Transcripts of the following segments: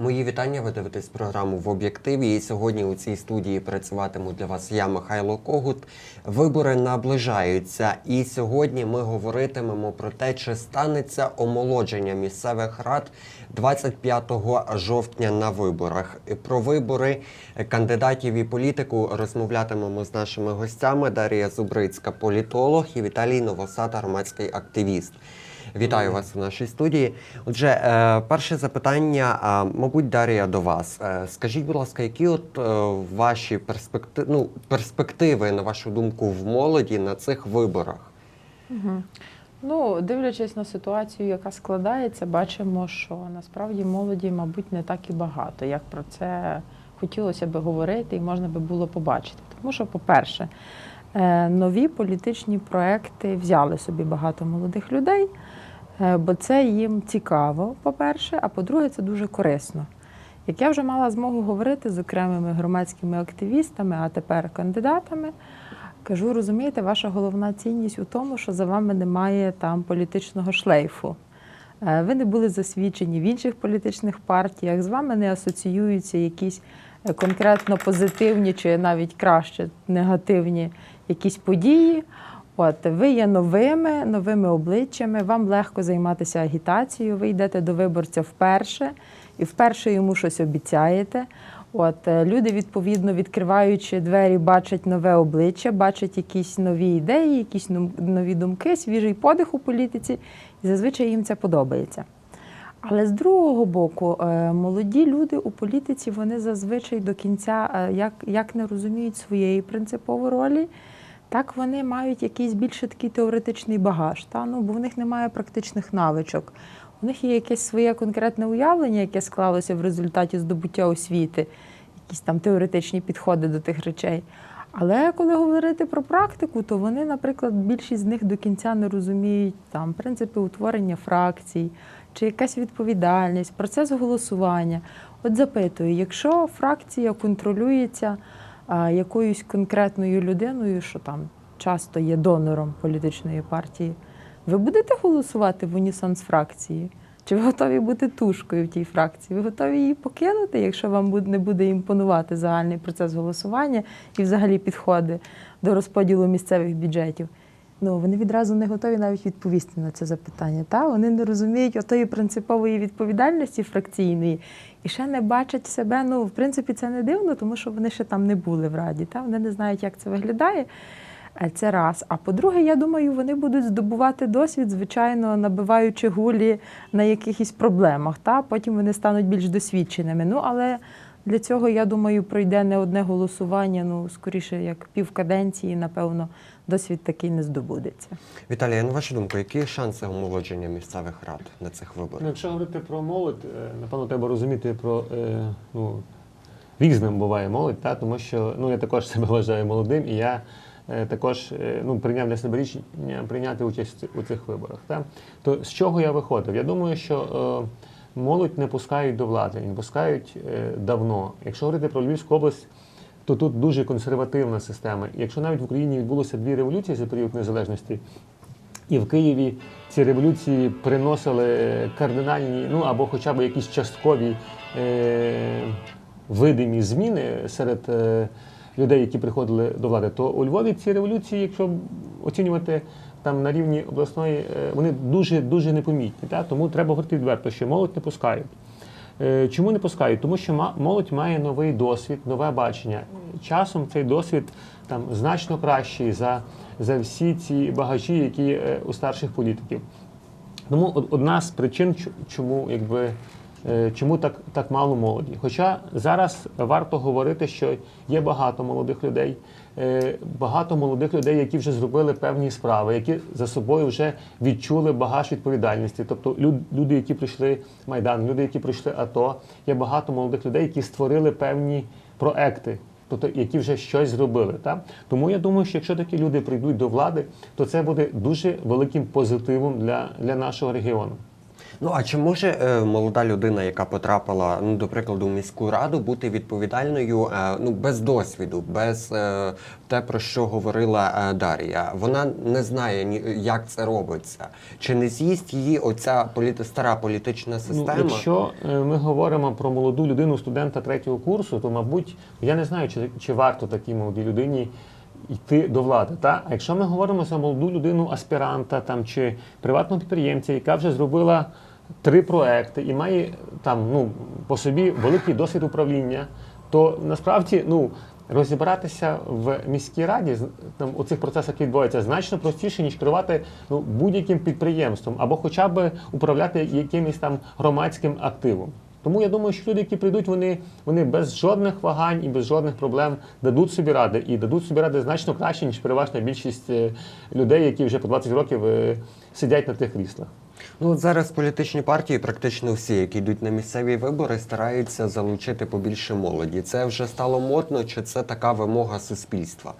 Мої вітання. Ви дивитесь програму в об'єктиві. І сьогодні у цій студії працюватиму для вас я, Михайло Когут. Вибори наближаються, і сьогодні ми говоритимемо про те, чи станеться омолодження місцевих рад 25 жовтня на виборах. Про вибори кандидатів і політику розмовлятимемо з нашими гостями Дар'я Зубрицька, політолог, і Віталій Новосад, громадський активіст. Вітаю вас у нашій студії. Отже, е, перше запитання, мабуть, Дар'я, до вас. Е, Скажіть, будь ласка, які от е, ваші перспективи, ну, перспективи, на вашу думку, в молоді на цих виборах? Угу. Ну, дивлячись на ситуацію, яка складається, бачимо, що насправді молоді, мабуть, не так і багато, як про це хотілося би говорити і можна би було побачити. Тому що, по-перше, нові політичні проекти взяли собі багато молодих людей, бо це їм цікаво, по-перше, а по-друге, це дуже корисно. Як я вже мала змогу говорити з окремими громадськими активістами, а тепер кандидатами, Кажу, розумієте, ваша головна цінність у тому, що за вами немає там політичного шлейфу. Е, Ви не були засвідчені в інших політичних партіях, з вами не асоціюються якісь е, конкретно позитивні чи навіть краще негативні якісь події. От ви є новими, новими обличчями, вам легко займатися агітацією. Ви йдете до виборця вперше і вперше йому щось обіцяєте. От е, люди, відповідно, відкриваючи двері, бачать нове обличчя, бачать якісь нові ідеї, якісь нові думки, свіжий подих у політиці, і зазвичай їм це подобається. Але з другого боку, е, молоді люди у політиці вони зазвичай до кінця е, як, як не розуміють своєї принципової ролі, так вони мають якийсь більше такий теоретичний багаж, та? Ну, бо в них немає практичних навичок. У них є якесь своє конкретне уявлення, яке склалося в результаті здобуття освіти, якісь там теоретичні підходи до тих речей. Але коли говорити про практику, то вони, наприклад, більшість з них до кінця не розуміють там принципи утворення фракцій, чи якась відповідальність, процес голосування. От запитую, якщо фракція контролюється а, якоюсь конкретною людиною, що там часто є донором політичної партії, ви будете голосувати в унісон з фракції? Чи ви готові бути тушкою в тій фракції? Ви готові її покинути, якщо вам не буде імпонувати загальний процес голосування і взагалі підходи до розподілу місцевих бюджетів? Ну, вони відразу не готові навіть відповісти на це запитання. Та? Вони не розуміють отої принципової відповідальності фракційної і ще не бачать себе. Ну, в принципі, це не дивно, тому що вони ще там не були в раді. Та? Вони не знають, як це виглядає. Е, Це раз. А по-друге, я думаю, вони будуть здобувати досвід, звичайно, набиваючи гулі на якихось проблемах. Та? Потім вони стануть більш досвідченими. Ну, але для цього, я думаю, пройде не одне голосування, ну, скоріше, як півкаденції, напевно, досвід такий не здобудеться. Віталій, на вашу думку, які шанси омолодження місцевих рад на цих виборах? Ну, якщо говорити про молодь, е, напевно, треба розуміти про е, ну, різним буває молодь, та, тому що ну, я також себе вважаю молодим, і я е, також ну, прийняв для себе рішення прийняти участь у цих виборах. Та. То з чого я виходив? Я думаю, що е, молодь не пускають до влади, не пускають е, давно. Якщо говорити про Львівську область, то тут дуже консервативна система. Якщо навіть в Україні відбулося дві революції за період незалежності, і в Києві ці революції приносили кардинальні, ну або хоча б якісь часткові е, видимі зміни серед е, людей, які приходили до влади, то у Львові ці революції, якщо оцінювати там на рівні обласної, е, вони дуже дуже непомітні. Та? Тому треба говорити відверто, що молодь не пускають. Е, Чому не пускають? Тому що молодь має новий досвід, нове бачення. Часом цей досвід там значно кращий за, за всі ці багачі, які е, у старших політиків. Тому одна з причин, чому якби. е, Чому так, так мало молоді? Хоча зараз варто говорити, що є багато молодих людей, е, багато молодих людей, які вже зробили певні справи, які за собою вже відчули багаж відповідальності. Тобто люди, які пройшли Майдан, люди, які пройшли АТО, є багато молодих людей, які створили певні проекти, тобто які вже щось зробили. Та Тому я думаю, що якщо такі люди прийдуть до влади, то це буде дуже великим позитивом для, для нашого регіону. Ну а чи може е, молода людина, яка потрапила, ну до прикладу, в міську раду, бути відповідальною е, ну без досвіду, без е, те, про що говорила е, Дар'я? Вона не знає ні як це робиться. Чи не з'їсть її оця політи, стара політична система? Ну, якщо е, ми говоримо про молоду людину, студента третього курсу, то мабуть я не знаю, чи, чи варто такій молодій людині йти до влади. Та? А якщо ми говоримо за молоду людину, аспіранта там чи приватного підприємця, яка вже зробила три проекти і має там ну по собі великий досвід управління, то насправді ну. Розібратися в міській раді там у цих процесах які відбуваються значно простіше, ніж керувати ну, будь-яким підприємством або хоча б управляти якимось там громадським активом. Тому я думаю, що люди, які прийдуть, вони, вони без жодних вагань і без жодних проблем дадуть собі ради і дадуть собі ради значно краще, ніж переважна більшість е, людей, які вже по 20 років е, сидять на тих кріслах. Ну от зараз політичні партії, практично всі, які йдуть на місцеві вибори, стараються залучити побільше молоді. Це вже стало модно, чи це така вимога суспільства?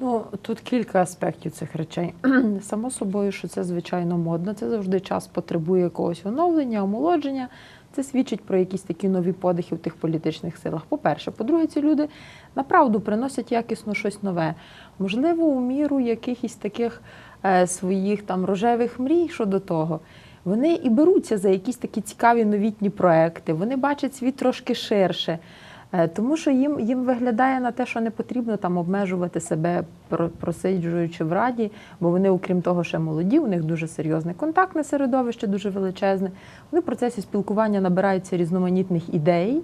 Ну тут кілька аспектів цих речей. Само собою, що це звичайно модно. Це завжди час потребує якогось оновлення, омолодження. Це свідчить про якісь такі нові подихи в тих політичних силах. По-перше, по-друге, ці люди направду приносять якісно щось нове. Можливо, у міру якихось таких е, своїх там рожевих мрій щодо того. Вони і беруться за якісь такі цікаві новітні проекти. Вони бачать світ трошки ширше. Е, Тому що їм, їм виглядає на те, що не потрібно там обмежувати себе, просиджуючи в раді, бо вони, окрім того, ще молоді, у них дуже серйозне контактне середовище, дуже величезне. Вони в процесі спілкування набираються різноманітних ідей.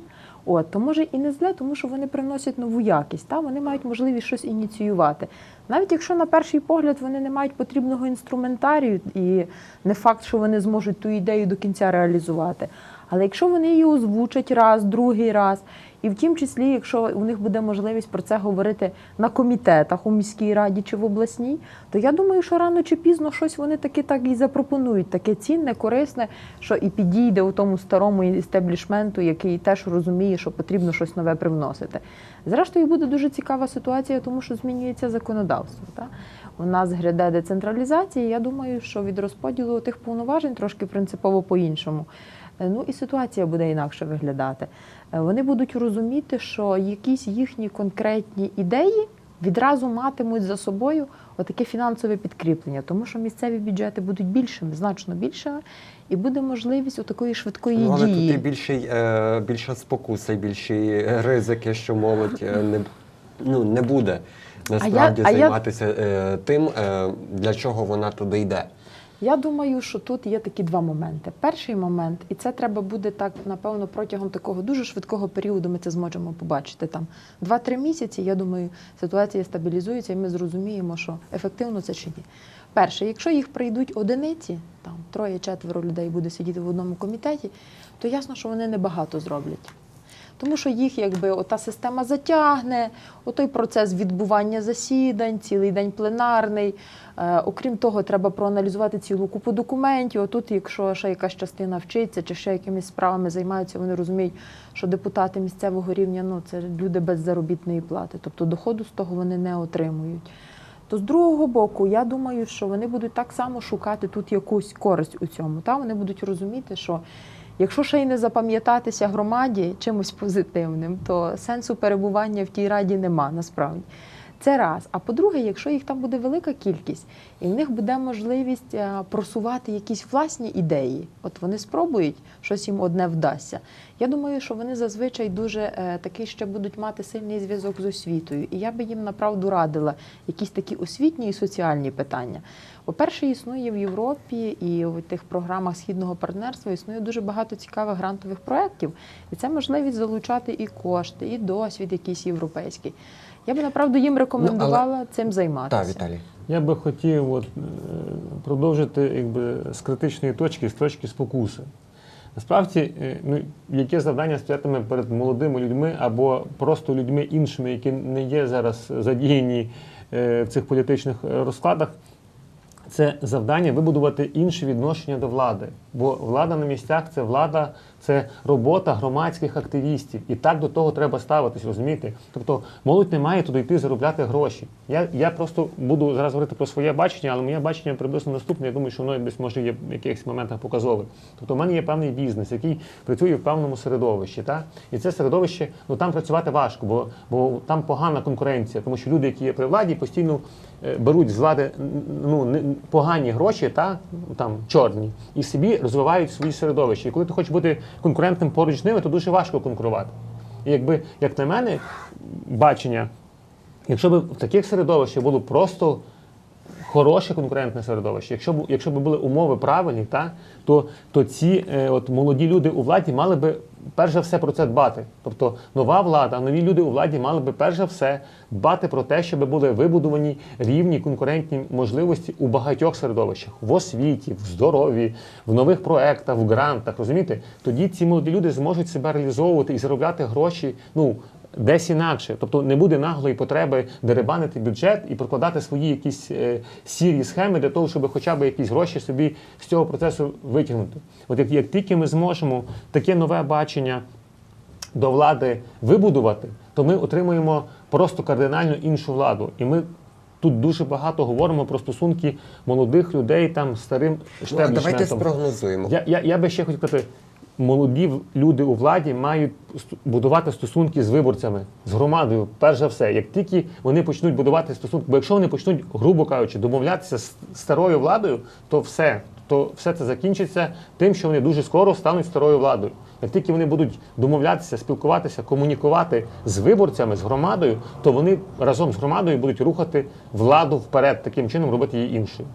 От, то може і не зле, тому що вони приносять нову якість, та? вони мають можливість щось ініціювати. Навіть якщо на перший погляд вони не мають потрібного інструментарію, і не факт, що вони зможуть ту ідею до кінця реалізувати. Але якщо вони її озвучать раз, другий раз, і в тім числі, якщо у них буде можливість про це говорити на комітетах у міській раді чи в обласній, то я думаю, що рано чи пізно щось вони таки так і запропонують, таке цінне, корисне, що і підійде у тому старому істеблішменту, який теж розуміє, що потрібно щось нове привносити. Зрештою, буде дуже цікава ситуація, тому що змінюється законодавство. Та? У нас гряде децентралізація. Я думаю, що від розподілу тих повноважень трошки принципово по-іншому. Е, Ну і ситуація буде інакше виглядати. Е, Вони будуть розуміти, що якісь їхні конкретні ідеї відразу матимуть за собою отаке фінансове підкріплення, тому що місцеві бюджети будуть більшими, значно більшими, і буде можливість у такої швидкої Ну, але тут дії. і більший, е, більша спокуса, і більші ризики, що молодь не, ну, не буде насправді а я- займатися е, тим, для чого вона туди йде. Я думаю, що тут є такі два моменти. Перший момент, і це треба буде так, напевно, протягом такого дуже швидкого періоду ми це зможемо побачити. Там 2-3 місяці, я думаю, ситуація стабілізується, і ми зрозуміємо, що ефективно це чи ні. Перше, якщо їх прийдуть одиниці, там троє-четверо людей буде сидіти в одному комітеті, то ясно, що вони небагато зроблять. Тому що їх якби ота система затягне, отой процес відбування засідань, цілий день пленарний. Е, окрім того, треба проаналізувати цілу купу документів. Отут, якщо ще якась частина вчиться чи ще якимись справами займаються, вони розуміють, що депутати місцевого рівня ну це люди без заробітної плати, тобто доходу з того вони не отримують. То з другого боку, я думаю, що вони будуть так само шукати тут якусь користь у цьому. Та вони будуть розуміти, що якщо ще й не запам'ятатися громаді чимось позитивним, то сенсу перебування в тій раді нема насправді. Це раз. А по-друге, якщо їх там буде велика кількість, і в них буде можливість е, просувати якісь власні ідеї, от вони спробують, щось їм одне вдасться. Я думаю, що вони зазвичай дуже е, такий ще будуть мати сильний зв'язок з освітою. І я би їм направду радила якісь такі освітні і соціальні питання. По-перше, існує в Європі і в тих програмах східного партнерства існує дуже багато цікавих грантових проєктів, і це можливість залучати і кошти, і досвід якийсь європейський. Я би направду їм рекомендувала цим займатися. Так, Віталій. Я би хотів от, е, продовжити якби, з критичної точки, з точки спокуси. Насправді, е, ну, яке завдання стоятиме перед молодими людьми або просто людьми іншими, які не є зараз задіяні е, в цих політичних розкладах, це завдання вибудувати інше відношення до влади. Бо влада на місцях це влада, це робота громадських активістів. І так до того треба ставитись, розумієте? Тобто молодь не має туди йти заробляти гроші. Я, я просто буду зараз говорити про своє бачення, але моє бачення приблизно наступне. Я думаю, що воно десь може є в якихось моментах показове. Тобто, в мене є певний бізнес, який працює в певному середовищі. Та? І це середовище, ну там працювати важко, бо, бо там погана конкуренція, тому що люди, які є при владі, постійно е, беруть з влади ну, погані гроші, та, там, чорні, і собі розвивають свої середовища. І коли ти хочеш бути конкурентним поруч з ними, то дуже важко конкурувати. І якби, як на мене, бачення, якщо б в таких середовищах було просто хороше конкурентне середовище, якщо б, якщо б були умови правильні, та, то, то ці е, от, молоді люди у владі мали би перш за все про це дбати. Тобто нова влада, нові люди у владі мали би перш за все дбати про те, щоб були вибудовані рівні конкурентні можливості у багатьох середовищах в освіті, в здоров'ї, в нових проектах, в грантах. Розумієте? Тоді ці молоді люди зможуть себе реалізовувати і заробляти гроші. Ну десь інакше. Тобто не буде наглої потреби деребанити бюджет і прокладати свої якісь е, сірі схеми для того, щоб хоча б якісь гроші собі з цього процесу витягнути. От як, як тільки ми зможемо таке нове бачення до влади вибудувати, то ми отримуємо просто кардинально іншу владу. І ми тут дуже багато говоримо про стосунки молодих людей там старим Ну, а давайте спрогнозуємо. Я, я, я би ще хотів сказати, молоді люди у владі мають будувати стосунки з виборцями, з громадою, перш за все. Як тільки вони почнуть будувати стосунки, бо якщо вони почнуть, грубо кажучи, домовлятися з старою владою, то все, то все це закінчиться тим, що вони дуже скоро стануть старою владою. Як тільки вони будуть домовлятися, спілкуватися, комунікувати з виборцями, з громадою, то вони разом з громадою будуть рухати владу вперед, таким чином робити її іншою.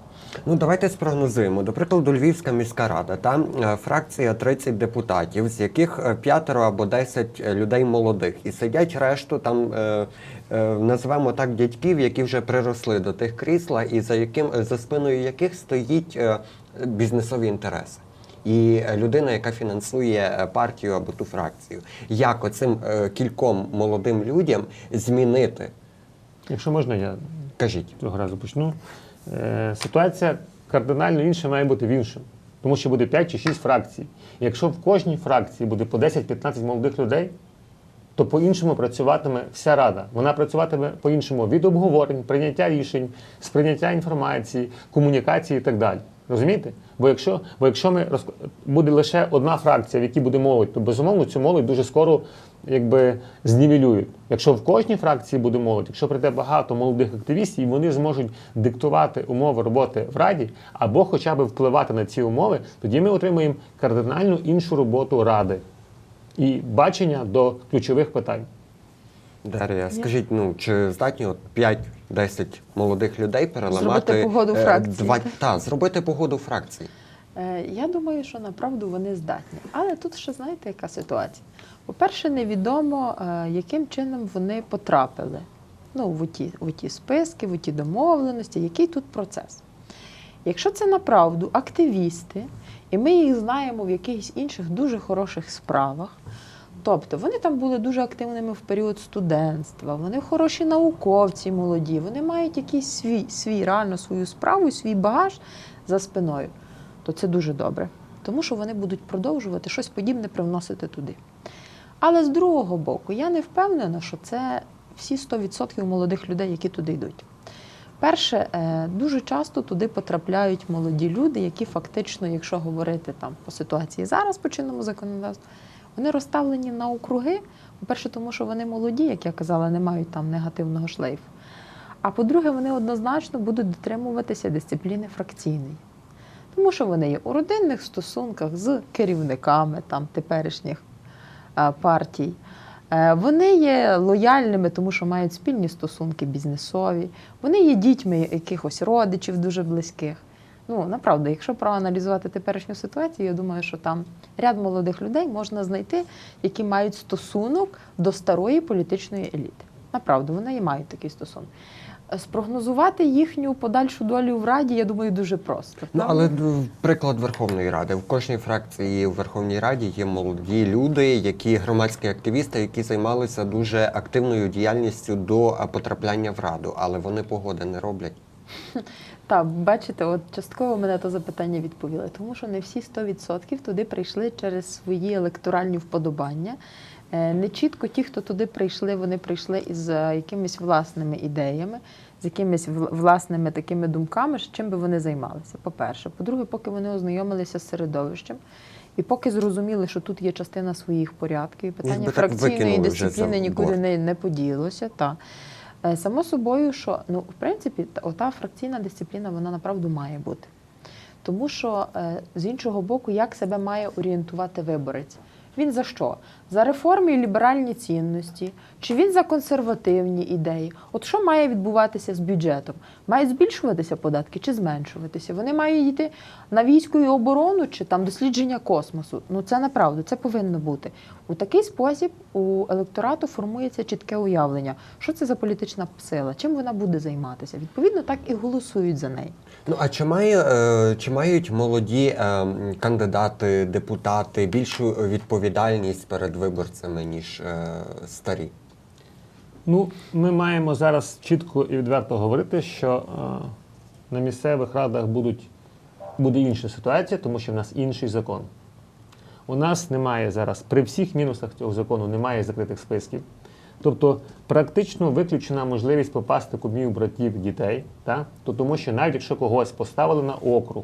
Ну давайте спрогнозуємо. До прикладу, Львівська міська рада. Там е, фракція 30 депутатів, з яких е, п'ятеро або 10 людей молодих, і сидять решту там. Е, е, Називаємо так дядьків, які вже приросли до тих крісла, і за яким за спиною яких стоїть е, бізнесові інтереси. І е, людина, яка фінансує е, партію або ту фракцію, як оцим е, кільком молодим людям змінити? Якщо можна, я Кажіть. цього разу почну. Е, ситуація кардинально інша має бути в іншому. Тому що буде 5 чи 6 фракцій. Якщо в кожній фракції буде по 10-15 молодих людей, то по-іншому працюватиме вся рада. Вона працюватиме по-іншому від обговорень, прийняття рішень, сприйняття інформації, комунікації і так далі. Розумієте? Бо якщо, бо якщо ми роз... буде лише одна фракція, в якій буде молодь, то безумовно цю молодь дуже скоро якби знівелюють. Якщо в кожній фракції буде молодь, якщо прийде багато молодих активістів, і вони зможуть диктувати умови роботи в раді або хоча б впливати на ці умови, тоді ми отримаємо кардинально іншу роботу ради і бачення до ключових питань. Дар'я, скажіть, ну чи здатні от 5-10 молодих людей переламати Зробити погоду е, фракції, Два, та, зробити погоду фракції. Е, Я думаю, що направду вони здатні. Але тут ще знаєте, яка ситуація? По-перше, невідомо, е, яким чином вони потрапили ну, в ті, в ті списки, в ті домовленості, який тут процес. Якщо це направду активісти, і ми їх знаємо в якихось інших дуже хороших справах, тобто вони там були дуже активними в період студентства, вони хороші науковці молоді, вони мають якийсь свій, свій реально свою справу, свій багаж за спиною, то це дуже добре. Тому що вони будуть продовжувати щось подібне привносити туди. Але з другого боку, я не впевнена, що це всі 100% молодих людей, які туди йдуть. Перше, е, дуже часто туди потрапляють молоді люди, які фактично, якщо говорити там по ситуації зараз по чинному законодавству, вони розставлені на округи. По-перше, тому що вони молоді, як я казала, не мають там негативного шлейфу. А по-друге, вони однозначно будуть дотримуватися дисципліни фракційної. Тому що вони є у родинних стосунках з керівниками там теперішніх партій. Е, Вони є лояльними, тому що мають спільні стосунки бізнесові. Вони є дітьми якихось родичів дуже близьких. Ну, направду, якщо проаналізувати теперішню ситуацію, я думаю, що там ряд молодих людей можна знайти, які мають стосунок до старої політичної еліти. Направду, вони і мають такий стосунок. Спрогнозувати їхню подальшу долю в Раді, я думаю, дуже просто. Ну але приклад Верховної Ради. В кожній фракції в Верховній Раді є молоді люди, які громадські активісти, які займалися дуже активною діяльністю до потрапляння в раду, але вони погоди не роблять. Так, бачите, от частково мене то запитання відповіли, тому що не всі 100% туди прийшли через свої електоральні вподобання. Е, Не чітко ті, хто туди прийшли, вони прийшли із е, якимись власними ідеями, з якимись власними такими думками, чим би вони займалися. По-перше, по-друге, поки вони ознайомилися з середовищем. І поки зрозуміли, що тут є частина своїх порядків, і питання фракційної дисципліни нікуди не, не поділося. Та. Е, Само собою, що ну, в принципі, ота фракційна дисципліна вона направду має бути. Тому що з іншого боку, як себе має орієнтувати виборець? Він за що? За реформи і ліберальні цінності, чи він за консервативні ідеї? От що має відбуватися з бюджетом? Мають збільшуватися податки чи зменшуватися? Вони мають йти на війську і оборону чи там дослідження космосу. Ну це направду, це повинно бути. У такий спосіб у електорату формується чітке уявлення, що це за політична сила, чим вона буде займатися. Відповідно, так і голосують за неї. Ну а чи має е, чи мають молоді е, кандидати, депутати більшу відповідальність перед виборцями ніж е, старі? Ну, ми маємо зараз чітко і відверто говорити, що е, на місцевих радах будуть, буде інша ситуація, тому що в нас інший закон. У нас немає зараз, при всіх мінусах цього закону, немає закритих списків. Тобто практично виключена можливість попасти кумів, братів, дітей, та? то тому що навіть якщо когось поставили на округ,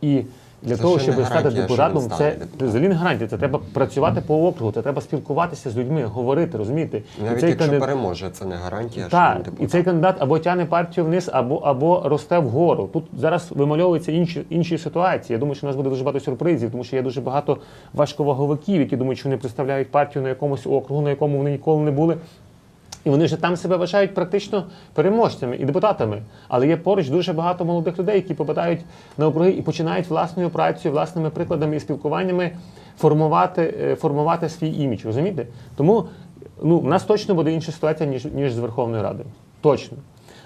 і для Це того, щоб стати що депутатом, це взагалі не гарантія. Це треба працювати по округу, це треба спілкуватися з людьми, говорити, розумієте? І Навіть цей якщо кандид- переможе, це не гарантія, що так, він і цей кандидат або тягне партію вниз, або, або росте вгору. Тут зараз вимальовуються інші, інші ситуації. Я думаю, що у нас буде дуже багато сюрпризів, тому що є дуже багато важковаговиків, які думають, що вони представляють партію на якомусь округу, на якому вони ніколи не були. І вони вже там себе вважають практично переможцями і депутатами. Але є поруч дуже багато молодих людей, які попадають на округи і починають власною працею, власними прикладами і спілкуваннями формувати, е, формувати свій імідж. Розумієте? Тому ну, в нас точно буде інша ситуація, ніж, ніж з Верховною Радою. Точно.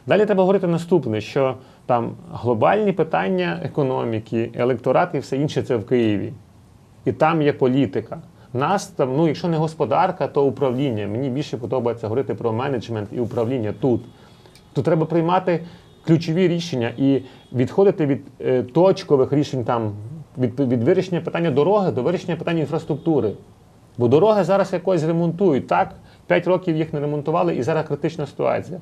Далі треба говорити наступне: що там глобальні питання економіки, електорат і все інше це в Києві. І там є політика. Нас там, ну якщо не господарка, то управління. Мені більше подобається говорити про менеджмент і управління тут. Тут треба приймати ключові рішення і відходити від е, точкових рішень там від, від вирішення питання дороги до вирішення питання інфраструктури. Бо дороги зараз якось ремонтують. Так, 5 років їх не ремонтували, і зараз критична ситуація.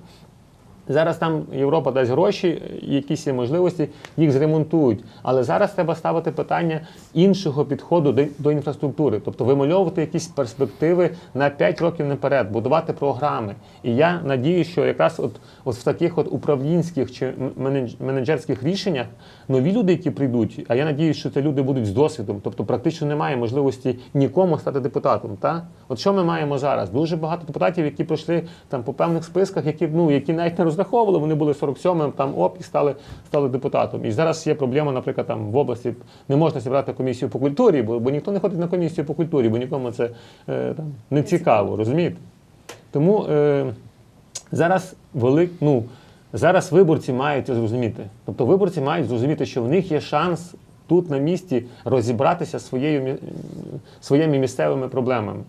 Зараз там Європа дасть гроші, якісь є можливості, їх зремонтують. Але зараз треба ставити питання іншого підходу до, інфраструктури, тобто вимальовувати якісь перспективи на 5 років наперед, будувати програми. І я надію, що якраз от, от в таких от управлінських чи менеджерських рішеннях нові люди, які прийдуть, а я надію, що це люди будуть з досвідом, тобто практично немає можливості нікому стати депутатом. Та? От що ми маємо зараз? Дуже багато депутатів, які пройшли там по певних списках, які ну які навіть не розраховували, вони були 47-м, там оп і стали, стали депутатом. І зараз є проблема, наприклад, там в області не можна зібрати комісію по культурі, бо, бо ніхто не ходить на комісію по культурі, бо нікому це е, там не цікаво, розумієте? Тому е, зараз велик, ну, зараз виборці мають це зрозуміти. Тобто виборці мають зрозуміти, що в них є шанс тут на місці розібратися своєю, своїми місцевими проблемами.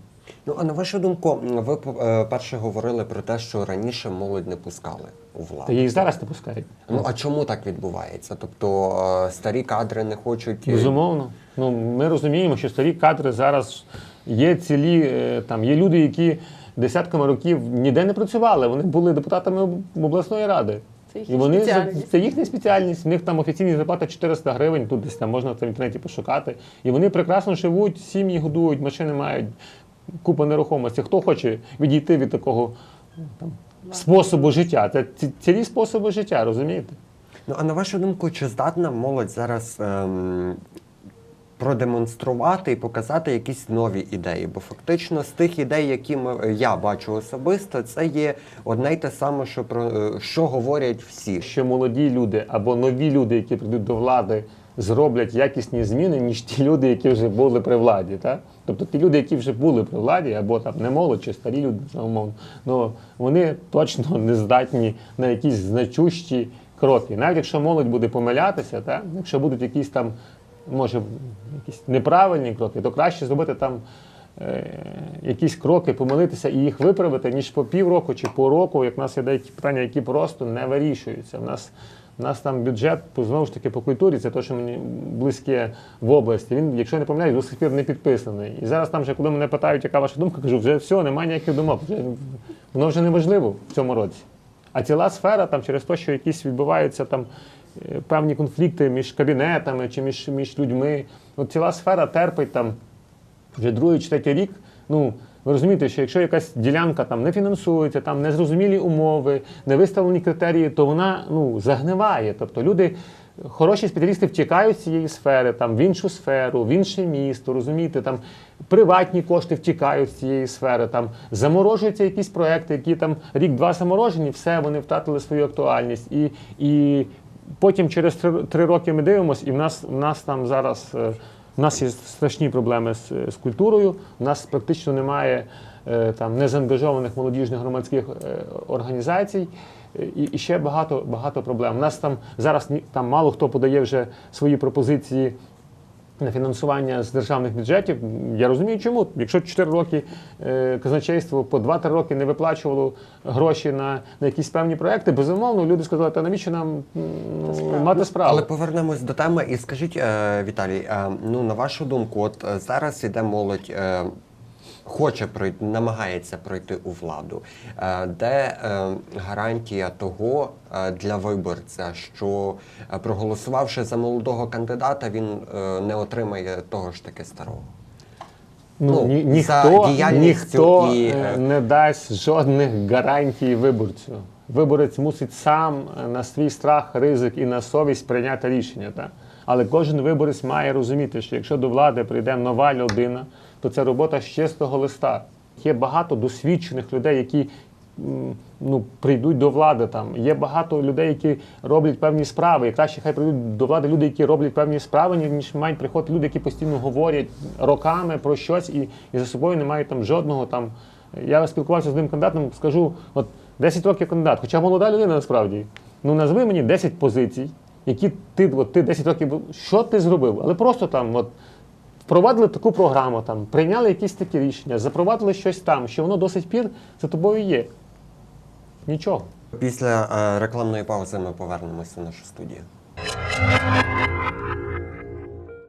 Ну а на вашу думку, ви е, перше говорили про те, що раніше молодь не пускали у владу. Та їх зараз не пускають. Ну а чому так відбувається? Тобто е, старі кадри не хочуть е, Безумовно. Ну, ми розуміємо, що старі кадри зараз є цілі, там є люди, які десятками років ніде не працювали. Вони були депутатами обласної ради. Це їхня І вони спеціальність. це їхня спеціальність. В них там офіційні зарплата 400 гривень, тут десь там можна це в інтернеті пошукати. І вони прекрасно живуть, сім'ї годують, машини мають, купа нерухомості. Хто хоче відійти від такого там, способу життя? Це цілі способи життя, розумієте? Ну а на вашу думку, чи здатна молодь зараз ем, продемонструвати і показати якісь нові ідеї? Бо фактично з тих ідей, які ми, я бачу особисто, це є одне й те саме, що про е, що говорять всі. що молоді люди або нові люди, які прийдуть до влади, зроблять якісні зміни, ніж ті люди, які вже були при владі. Так? Тобто ті люди, які вже були при владі, або там не молодь, чи старі люди, умовно, ну, вони точно не здатні на якісь значущі кроки. Навіть якщо молодь буде помилятися, так? якщо будуть якісь там, може, якісь неправильні кроки, то краще зробити там. е, Якісь кроки помилитися і їх виправити, ніж по півроку чи по року, як в нас є деякі питання, які просто не вирішуються. У нас У нас там бюджет знову ж таки по культурі, це те, що мені близьке в області. Він, якщо не помиляюсь, до сих пір не підписаний. І зараз там, вже, коли мене питають, яка ваша думка, кажу, вже все, немає ніяких думок. Вже, воно вже неможливо в цьому році. А ціла сфера там через те, що якісь відбуваються там е, певні конфлікти між кабінетами чи між, між людьми. От ціла сфера терпить там вже другий чи третій рік. Ну, ви розумієте, що якщо якась ділянка там не фінансується, там незрозумілі умови, не виставлені критерії, то вона ну, загниває. Тобто люди, хороші спеціалісти втікають з цієї сфери, там, в іншу сферу, в інше місто, розумієте, там приватні кошти втікають з цієї сфери, там заморожуються якісь проекти, які там рік-два заморожені, все, вони втратили свою актуальність. І, і потім через три, роки ми дивимося, і в нас, в нас там зараз. У нас є страшні проблеми з, з культурою. У нас практично немає е, там незаангажованих молодіжних громадських е, організацій. І, і ще багато, багато проблем. У нас там зараз там мало хто подає вже свої пропозиції фінансування з державних бюджетів. Я розумію, чому. Якщо 4 роки е, казначейство по 2-3 роки не виплачувало гроші на, на якісь певні проекти, безумовно, люди сказали, та навіщо нам ну, мати справу? Але повернемось до теми і скажіть, е, Віталій, е, ну на вашу думку, от зараз іде молодь. Хоче пройти, намагається пройти у владу. Е, Де е, гарантія того е, для виборця, що проголосувавши за молодого кандидата, він не отримає того ж таки старого? Ну, Ну, ні, ніхто, ніхто і, не дасть жодних гарантій виборцю. Виборець мусить сам на свій страх, ризик і на совість прийняти рішення. Так? Але кожен виборець має розуміти, що якщо до влади прийде нова людина, то це робота з чистого листа. Є багато досвідчених людей, які ну, прийдуть до влади. Там. Є багато людей, які роблять певні справи. І краще хай прийдуть до влади люди, які роблять певні справи, ніж мають приходити люди, які постійно говорять роками про щось і, і за собою не мають там жодного там. Я спілкувався з одним кандидатом, скажу, от 10 років кандидат, хоча молода людина насправді. Ну назви мені 10 позицій, які ти, от, ти 10 років, що ти зробив? Але просто там, от, впровадили таку програму, там, прийняли якісь такі рішення, запровадили щось там, що воно досить пір за тобою є. Нічого. Після е, рекламної паузи ми повернемося в нашу студію.